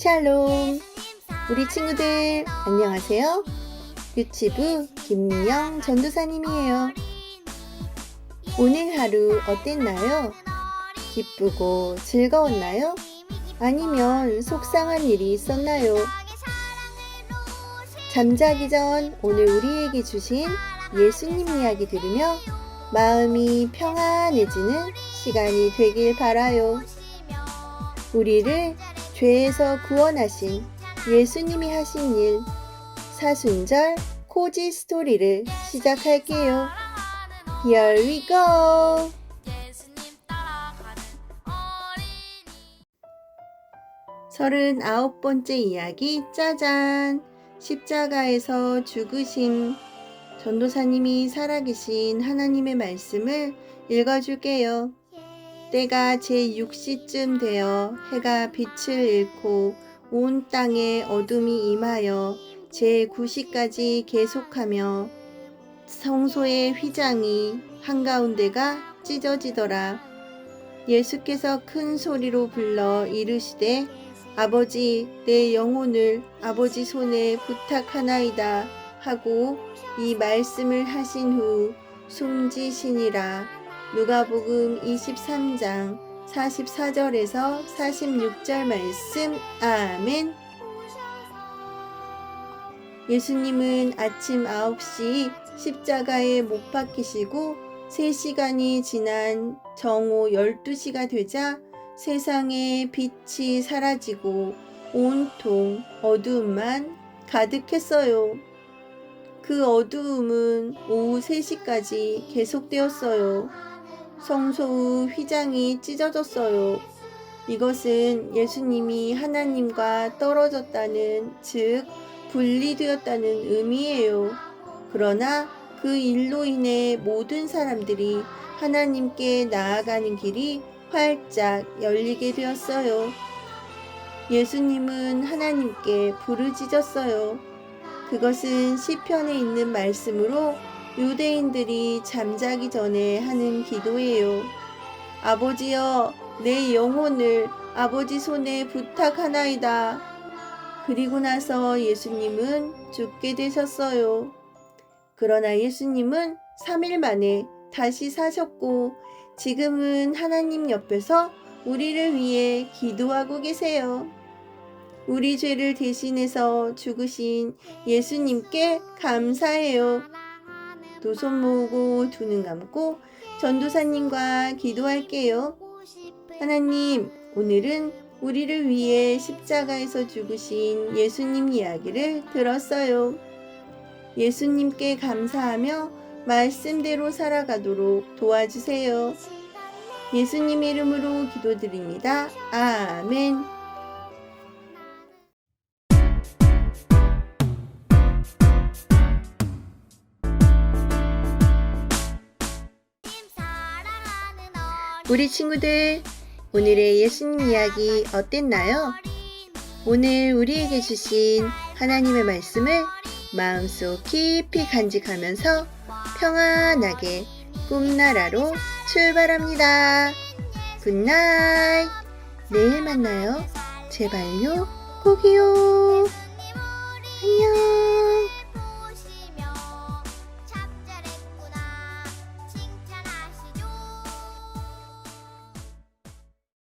샬롬! 우리 친구들, 안녕하세요. 유치부 김미영 전도사님이에요. 오늘 하루 어땠나요? 기쁘고 즐거웠나요? 아니면 속상한 일이 있었나요? 잠자기 전 오늘 우리에게 주신 예수님 이야기 들으며 마음이 평안해지는 시간이 되길 바라요. 우리를 죄에서 구원하신 예수님이 하신 일 사순절 코지 스토리를 시작할게요. Here we go! 서른아홉 번째 이야기 짜잔! 십자가에서 죽으심 전도사님이 살아계신 하나님의 말씀을 읽어줄게요. 때가 제6시쯤 되어 해가 빛을 잃고 온 땅에 어둠이 임하여 제9시까지 계속하며 성소의 휘장이 한가운데가 찢어지더라. 예수께서 큰 소리로 불러 이르시되 아버지 내 영혼을 아버지 손에 부탁하나이다 하고 이 말씀을 하신 후 숨지시니라. 누가복음 23장 44절에서 46절 말씀 아멘. 예수님은 아침 9시 십자가에 못 박히시고 3시간이 지난 정오 12시가 되자 세상의 빛이 사라지고 온통 어두움만 가득했어요. 그 어두움은 오후 3시까지 계속되었어요. 성소 휘장이 찢어졌어요. 이것은 예수님이 하나님과 떨어졌다는, 즉, 분리되었다는 의미예요. 그러나 그 일로 인해 모든 사람들이 하나님께 나아가는 길이 활짝 열리게 되었어요. 예수님은 하나님께 부르짖었어요. 그것은 시편에 있는 말씀으로 유대인들이 잠자기 전에 하는 기도예요. 아버지여, 내 영혼을 아버지 손에 부탁하나이다. 그리고 나서 예수님은 죽게 되셨어요. 그러나 예수님은 3일 만에 다시 사셨고 지금은 하나님 옆에서 우리를 위해 기도하고 계세요. 우리 죄를 대신해서 죽으신 예수님께 감사해요. 두 손 모으고 두 눈 감고 전도사님과 기도할게요. 하나님, 오늘은 우리를 위해 십자가에서 죽으신 예수님 이야기를 들었어요. 예수님께 감사하며 말씀대로 살아가도록 도와주세요. 예수님 이름으로 기도드립니다. 아멘. 우리 친구들, 오늘의 예수님 이야기 어땠나요? 오늘 우리에게 주신 하나님의 말씀을 마음속 깊이 간직하면서 평안하게 꿈나라로 출발합니다. 굿나잇! 내일 만나요. 제발요, 꼭이요. 안녕.